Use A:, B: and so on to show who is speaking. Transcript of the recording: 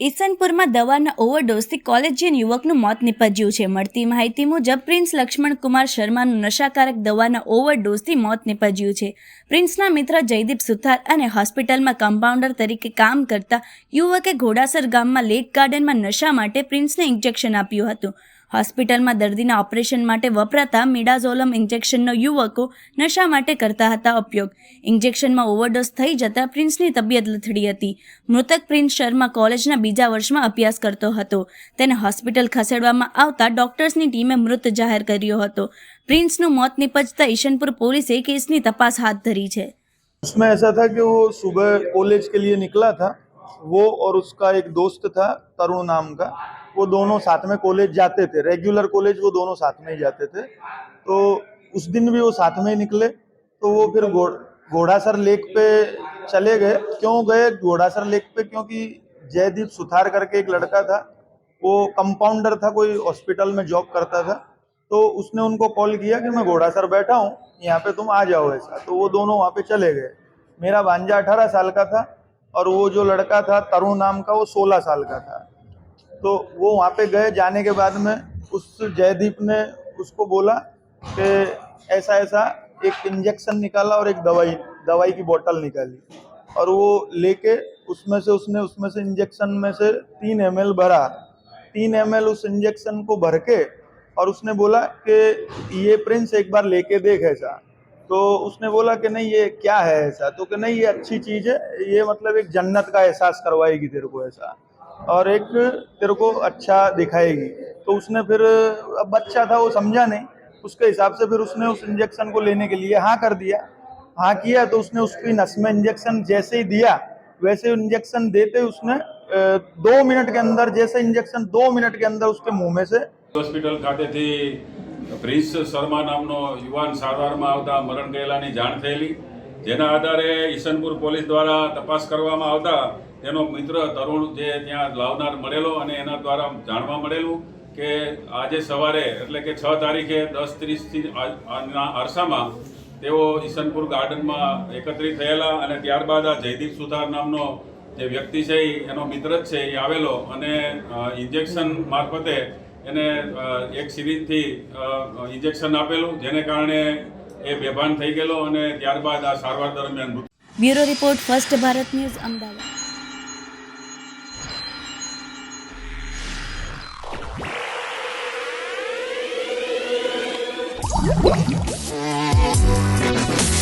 A: ઈસનપુરમાં દવાના ઓવરડોઝથી કોલેજિયન યુવકનું મોત નીપજ્યું છે. મળતી માહિતી મુજબ, પ્રિન્સ લક્ષ્મણ કુમાર શર્માનું નશાકારક દવાના ઓવરડોઝથી મોત નીપજ્યું છે. પ્રિન્સના મિત્ર જયદીપ સુથાર અને હોસ્પિટલમાં કમ્પાઉન્ડર તરીકે કામ કરતા યુવકે ઘોડાસર ગામમાં લેક ગાર્ડનમાં નશા માટે પ્રિન્સને ઇન્જેક્શન આપ્યું હતું. હોસ્પિટલમાં દર્દીના ઓપરેશન માટે વપરાતા મિડાઝોલમ ઇન્જેક્શનનો યુવકો નશા માટે કરતા હતા ઉપયોગ. ઇન્જેક્શનમાં ઓવરડોઝ થઈ જતાં પ્રિન્સની તબિયત લથડી હતી. મૃતક પ્રિન્સ શર્મા કોલેજના બીજા વર્ષમાં અભ્યાસ કરતો હતો. તેને હોસ્પિટલ ખસેડવામાં આવતા ડોક્ટર્સની ટીમે મૃત જાહેર કર્યો હતો. પ્રિન્સનું મોત નિપજતા ઈશનપુર પોલીસે કેસની તપાસ હાથ ધરી છે.
B: इसमें ऐसा था कि वो सुबह कॉलेज के लिए निकला था, वो और उसका एक दोस्त था, तरुण नाम का। वो दोनों साथ में कॉलेज जाते थे। रेगुलर कॉलेज वो दोनों साथ में ही जाते थे। तो उस दिन भी वो साथ में ही निकले। तो वो फिर घोड़ घोड़ासर लेक पे चले गए। क्यों गए? घोड़ासर लेक पे क्योंकि जयदीप सुथार करके एक लड़का था। वो कंपाउंडर था, कोई हॉस्पिटल में जॉब करता था। तो उसने उनको कॉल किया कि मैं घोड़ासर बैठा हूँ, यहाँ पे तुम आ जाओ ऐसा। तो वो दोनों वहाँ पे चले गए। मेरा भांजा अठारह साल का था और वो जो लड़का था, तरुण नाम का, वो सोलह साल का था। तो वो वहाँ पे गए, जाने के बाद में उस जयदीप ने उसको बोला कि ऐसा ऐसा एक इंजेक्शन निकाला और एक दवाई दवाई की बोतल निकाली। और वो लेके उसमें से, उसने, उसमें से इंजेक्शन में से तीन एमएल भरा। तीन एमएल उस इंजेक्शन को भर के और उसने बोला कि ये प्रिंस एक बार लेके देख ऐसा। तो उसने बोला कि नहीं, ये क्या है ऐसा? तो कि नहीं, ये अच्छी चीज़ है, ये मतलब एक जन्नत का एहसास करवाएगी तेरे को ऐसा। और एक तेरे को अच्छा दिखाएगी। तो उसने फिर, अब बच्चा था, वो समझा नहीं। उसके हिसाब से फिर उसने उस इंजेक्शन को लेने के लिए हाँ कर दिया। हाँ किया तो उसने उसकी नस में इंजेक्शन जैसे ही दिया, वैसे इंजेक्शन देते उसने दो मिनट के अंदर, जैसे इंजेक्शन दो मिनट के अंदर उसके मुँह में से
C: हॉस्पिटल खाते પ્રિન્સ प्रिंस शर्मा नाम युवा मरण મરણ ગયેલાની જાણ જેના આધારે ઈશનપુર પોલીસ દ્વારા તપાસ કરવામાં આવતા તેનો મિત્ર તરુણ જે ત્યાં લાવનાર મળેલો અને એના દ્વારા જાણવા મળેલું કે આજે સવારે, એટલે કે છ તારીખે દસ ત્રીસથી અરસામાં તેઓ ઈશનપુર ગાર્ડનમાં એકત્રિત થયેલા અને ત્યારબાદ આ જયદીપ સુથાર નામનો જે વ્યક્તિ છે એનો મિત્ર જ છે એ આવેલો અને ઇન્જેક્શન મારફતે એને એક સિરીજથી ઇન્જેક્શન આપેલું, જેને કારણે એ બેભાન થઈ ગયેલો અને ત્યારબાદ આ સારવાર દરમિયાન
A: bureau report first Bharat news, Ahmedabad.
D: Thank